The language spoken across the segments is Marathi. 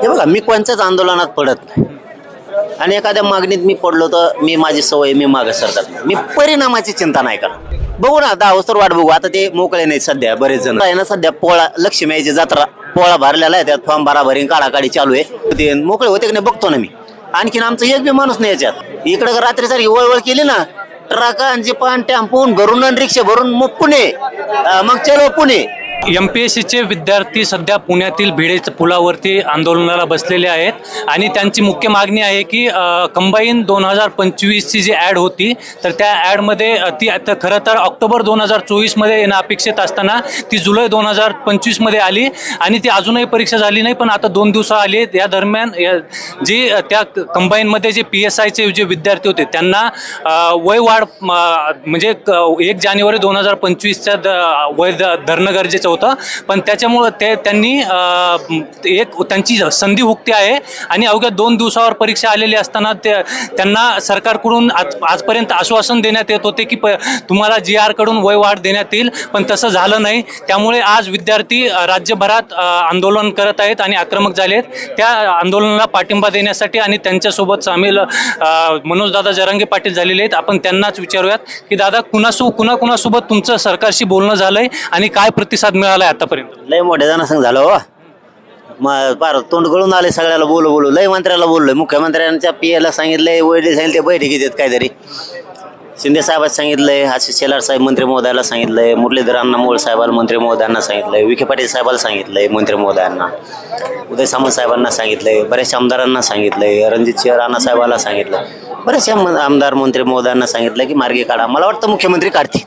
हे बघा मी कोणत्याच आंदोलनात पडत नाही. आणि एखाद्या मागणीत मी पडलो तर मी माझी सवय मी मागे सरतात नाही. मी परिणामाची चिंता नाही करत. बघू ना दहा वस्तर वाट बघू. आता ते मोकळे नाही सध्या बरेच जण. आहे ना सध्या पोळा लक्ष्मी यायची जत्रा पोळा भरलेला आहे त्यात फॉर्म भराभरी काढाकाढी चालू आहे. ते मोकळे होते की नाही बघतो ना मी. आणखीन आमचं एक बी माणूस नाही याच्यात. इकडे रात्री सारखी वळवळ केली ना ट्रका आणि टॅम्पून भरून रिक्षा भरून मग पुणे. मग चलो पुणे. एम पी एस सीचे विद्यार्थी सध्या पुण्यातील भिडे पुलावरती आंदोलनाला बसलेले आहेत. आणि त्यांची मुख्य मागणी आहे की कंबाईन दोन हजार पंचवीसची जी ॲड होती तर त्या ॲडमध्ये ती आता खरं तर ऑक्टोबर दोन हजार चोवीसमध्ये येणं अपेक्षित असताना ती जुलै दोन हजार पंचवीसमध्ये आली. आणि ती अजूनही परीक्षा झाली नाही पण आता दोन दिवसा आली. आहेत या दरम्यान जी त्या कंबाईनमध्ये जे पी एस आयचे जे विद्यार्थी होते त्यांना वय वाढ म्हणजे क- एक जानेवारी दोन हजार पंचवीसच्या द- वय धरणं गरजेचं होतं. पण त्याच्यामुळं ते त्यांनी एक त्यांची संधी हुकती आहे आणि अवघ्या दोन दिवसावर परीक्षा आलेली असताना ते त्यांना सरकारकडून आज आजपर्यंत आश्वासन देण्यात येत होते की प तुम्हाला जी आरकडून वय वाढ देण्यात येईल पण तसं झालं नाही. त्यामुळे आज विद्यार्थी राज्यभरात आंदोलन करत आहेत आणि आक्रमक झाले आहेत. त्या आंदोलनाला पाठिंबा देण्यासाठी आणि त्यांच्यासोबत सामील मनोजदादा जरांगे पाटील झालेले आहेत. आपण त्यांनाच विचारूयात की दादा कुणासो कुणाकुणासोबत तुमचं सरकारशी बोलणं झालंय आणि काय प्रतिसाद मिळालाय आतापर्यंत? लय मोठ्या जणांसंग झालं हो. मग पार तोंड गळून आले सगळ्याला बोलू बोलू. लय मंत्र्याला बोललोय. मुख्यमंत्र्यांच्या पीएला सांगितलंय वडील सांगितले बैठकीत आहेत काहीतरी. शिंदे साहेबांना सांगितलंय आशिष शेलार साहेब मंत्री महोदयाला सांगितलंय मुरलीधरांना मोळ साहेबाला मंत्री महोदयांना सांगितलंय विखे पाटील साहेबाला सांगितलंय मंत्री महोदयांना. उदय सामंत साहेबांना सांगितलंय बऱ्याचशा आमदारांना सांगितलंय रणजित सिंह राणा साहेबाला सांगितलं बऱ्याचशा आमदार मंत्री महोदयांना सांगितलं की मार्गी काढा. मला वाटतं मुख्यमंत्री काढतील.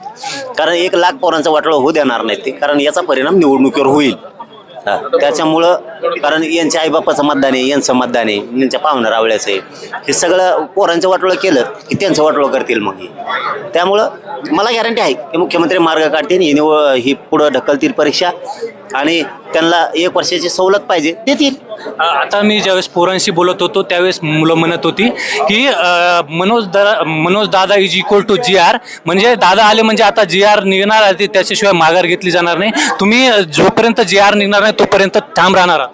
कारण एक लाख पोरांचं वाटळं होऊ देणार नाही ते. कारण याचा परिणाम निवडणुकीवर होईल. हा, त्याच्यामुळं कारण यांच्या आईबापाचं मतदान आहे यांचं मतदान आहे यांच्या पाहुणा रावळ्याचं आहे. हे सगळं पोरांचं वाटोळं केलं की त्यांचं वाटोळं करतील मग हे. त्यामुळं मला गॅरंटी आहे की मुख्यमंत्री मार्ग काढतील ही निव ही पुढं ढकलतील परीक्षा. आणि त्यांना एक वर्षाची सवलत पाहिजे देतील. अ, आता मी ज्यावेळेस पोरांशी बोलत होतो त्यावेळेस मुलं म्हणत होती की अ, मनोज दादा मनोज दादा is equal to G R म्हणजे दादा आले म्हणजे आता जी आर निघणार आहे ते त्याच्याशिवाय माघार घेतली जाणार नाही. तुम्ही अ, जोपर्यंत जी आर निघणार नाही तोपर्यंत ठाम राहणार आहात.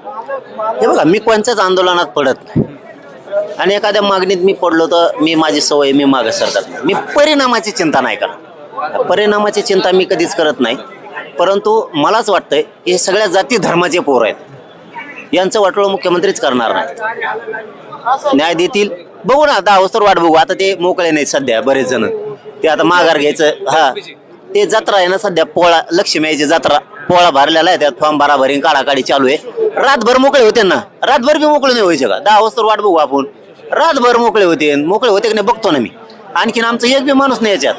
हे बघा मी कोणत्याच आंदोलनात पडत नाही. आणि एखाद्या मागणीत मी पडलो तर मी माझी सवय मी मागे नाही. मी परिणामाची चिंता नाही करत. परिणामाची चिंता मी कधीच करत नाही. परंतु मलाच वाटतंय हे सगळ्या जाती धर्माचे पोर आहेत. यांचं वाटोळं मुख्यमंत्रीच करणार नाही. न्याय देतील बघू ना दहा वाजता वाट बघू. आता ते मोकळे नाहीत सध्या बरेच जण. ते आता माघार घ्यायचं हा. ते जत्रा आहे ना सध्या पोळा लक्ष्मी यायची जत्रा. पोळा भरलेला आहे त्यात फॉर्म भराभरी काढाकाडी चालू आहे. रातभर मोकळे होते ना. रातभर बी मोकळे नाही व्हायचे का दहा वस्तर वाट बघू आपण. रातभर मोकळे होते मोकळे होते की नाही बघतो ना मी. आणखीन आमचं एक बी माणूस नाही याच्यात.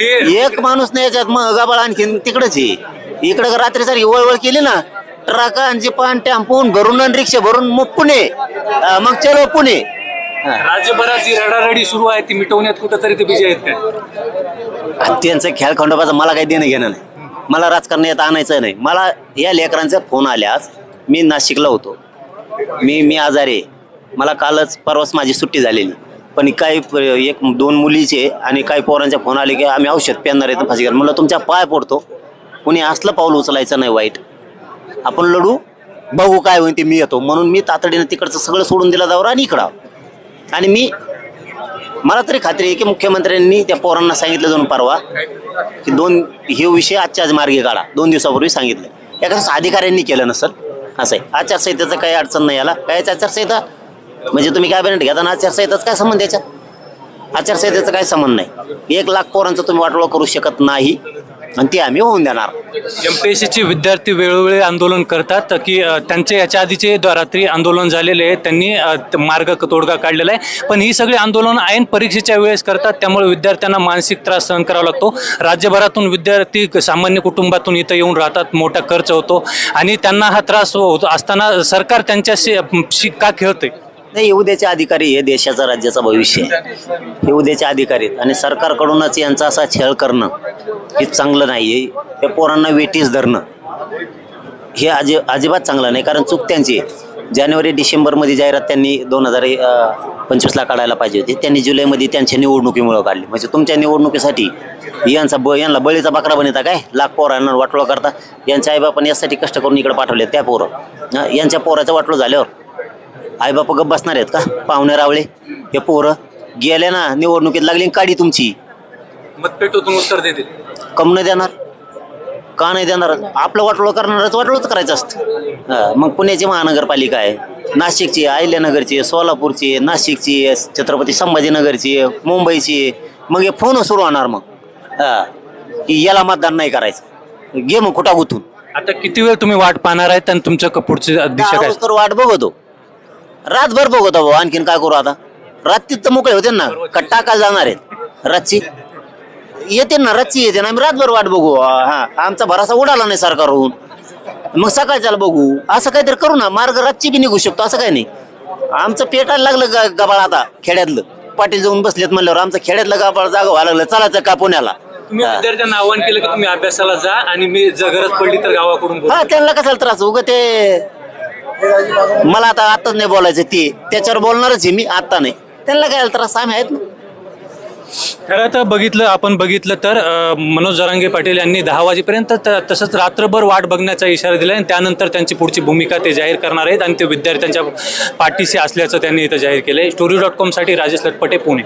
एक माणूस नाही याच्यात मग गबाळ आणखीन तिकडच आहे. इकडे रात्री सारखी वळवळ केली ना ट्रका आणि जीपान टेम्पून भरून आणि रिक्षा भरून मग पुणे. अं, मग चलो पुणे. राज्यभरात जी रडारडी सुरू आहे ती मिटवण्यात कुठंतरी ते बिजी आहेत काय? आणि त्यांचं खेळ खंडोबाचं मला काही देणं घेणं नाही. मला राजकारणात आणायचं नाही. मला या लेकरांचा फोन आल्यास मी नाशिकला होतो. मी मी आजारी आहे. मला कालच परवाच माझी सुट्टी झालेली. पण काही प- एक दोन मुलीचे आणि काही पोरांच्या फोन आले की आम्ही औषध पेरणार आहे फाशी घाल म्हणलं तुमच्या पाय पडतो. कुणी असलं पाऊल उचलायचं नाही वाईट. आपण लढू. बघू काय होईल ते मी येतो. म्हणून मी तातडीनं तिकडचं सगळं सोडून दिला जावर आणि इकडं आणि मी मला तरी खात्री आहे की मुख्यमंत्र्यांनी त्या पोरांना सांगितलं जाऊन परवा की दोन हे विषय आजच्या आज मार्गी काढा. दोन दिवसापूर्वी सांगितलं. एखाद्या अधिकाऱ्यांनी केलं नसेल? असं आहे. आचारसंहितेचं काही अडचण नाही याला. काय आचारसंहिता म्हणजे तुम्ही कॅबिनेट घेताना आचारसंहिताच काय संबंध याच्यात? आचारसंहितेचा काय संबंध नाही. एक लाख पोरांचा तुम्ही वाटोळ करू शकत नाही आणि ते आम्ही होऊन देणार. एमपीएससीचे विद्यार्थी वेळोवेळी आंदोलन करतात की अ, त्यांचे याच्या आधीचे द- रात्री आंदोलन झालेले आहे. त्यांनी अ, त- मार्ग क- तोडगा काढलेला आहे. पण ही सगळी आंदोलन ऐन परीक्षेच्या वेळेस करतात. त्यामुळे विद्यार्थ्यांना मानसिक त्रास सहन करावा लागतो. राज्यभरातून विद्यार्थी क- सामान्य कुटुंबातून इथं येऊन राहतात. मोठा खर्च होतो. आणि त्यांना हा त्रास हो, होतो असताना सरकार त्यांच्याशी शी का खेळते नाही हे उद्याचे अधिकारी हे देशाचा राज्याचा भविष्य आहे. हे उद्याचे अधिकारी आहेत. आणि सरकारकडूनच यांचा असा छळ करणं हे चांगलं नाही आहे. त्या पोरांना वेटीस धरणं हे अजि अजिबात चांगलं नाही. कारण चूक त्यांची आहे. जानेवारी डिसेंबरमध्ये जाहिरात त्यांनी दोन हजार पंचवीसला काढायला पाहिजे होती. त्यांनी जुलैमध्ये त्यांच्या निवडणुकीमुळं काढली. म्हणजे तुमच्या निवडणुकीसाठी यांचा ब यांना बळीचा बकरा बनवता काय? लाख पोरांना वाटोळं करता. यांच्या आईबापाने यासाठी कष्ट करून इकडे पाठवले त्या पोरं. यांच्या पोराचं वाटलो झाल्यावर आई बापा गप बसणार आहेत का? पाहुणे रावळे हे पोरं गेले ना निवडणुकीत लागली काडी तुमची. मतपेटूतून उत्तर देतील. कम नाही देणार? का नाही देणार? आपलं वाटोळं करणारच वाटोळच करायचं असतं. हा, मग पुण्याची महानगरपालिका आहे. नाशिकची आहे अहिल्यानगरची आहे सोलापूरची आहे नाशिकची आहे छत्रपती संभाजीनगरची आहे मुंबईची. आहे मग हे फोन सुरू होणार मग. हा की याला मतदान नाही करायचं. घे मग कुठा गुतून. आता किती वेळ तुम्ही वाट पाहणार आहेत आणि तुमच्या क- पुढची दिशा काय? तर वाट बघतो. रातभर बघतो भाऊ आणखीन काय करू आता? रात्री तर मोकळे होते ना का टाकायला जाणार आहेत? रातची येते ना रातची येते ना आम्ही रातभर वाट बघू. हा आमचा भरासा उडाला नाही सरकारहून. मग सकाळच्याला बघू. असं काहीतरी करू ना मार्ग रातची बी निघू शकतो असं काही नाही. आमचं पेटायला लागलं ग- गबाळ आता खेड्यातलं. पाटील जाऊन बसलेत म्हणल्यावर आमचं खेड्यातलं गबाळ जागा व्हायला लागलं. चालायचं का पुण्याला? तुम्ही. विद्यार्थ्यांना आवाहन केलं की तुम्ही अभ्यासाला जा आणि मी जर गरज पडली तर गावाकडून बोलू. हा त्यांना कशाला त्रास? उग ते मला आता आताच नाही बोलायचं ते. त्याच्यावर बोलणारच आहे मी आता नाही. त्यांना काय त्रास आम्ही आहेत ना. खरं तर बघितलं आपण बघितलं तर अ, मनोज जरांगे पाटील यांनी दहा वाजेपर्यंत त- तसंच रात्रभर वाट बघण्याचा इशारा दिला आणि त्यानंतर त्यांची पुढची भूमिका ते जाहीर करणार आहेत आणि ते विद्यार्थ्यांच्या पाठीशी असल्याचं त्यांनी इथं जाहीर केलंय. स्टोरी डॉट कॉमसाठी राजेश लटपटे पुणे.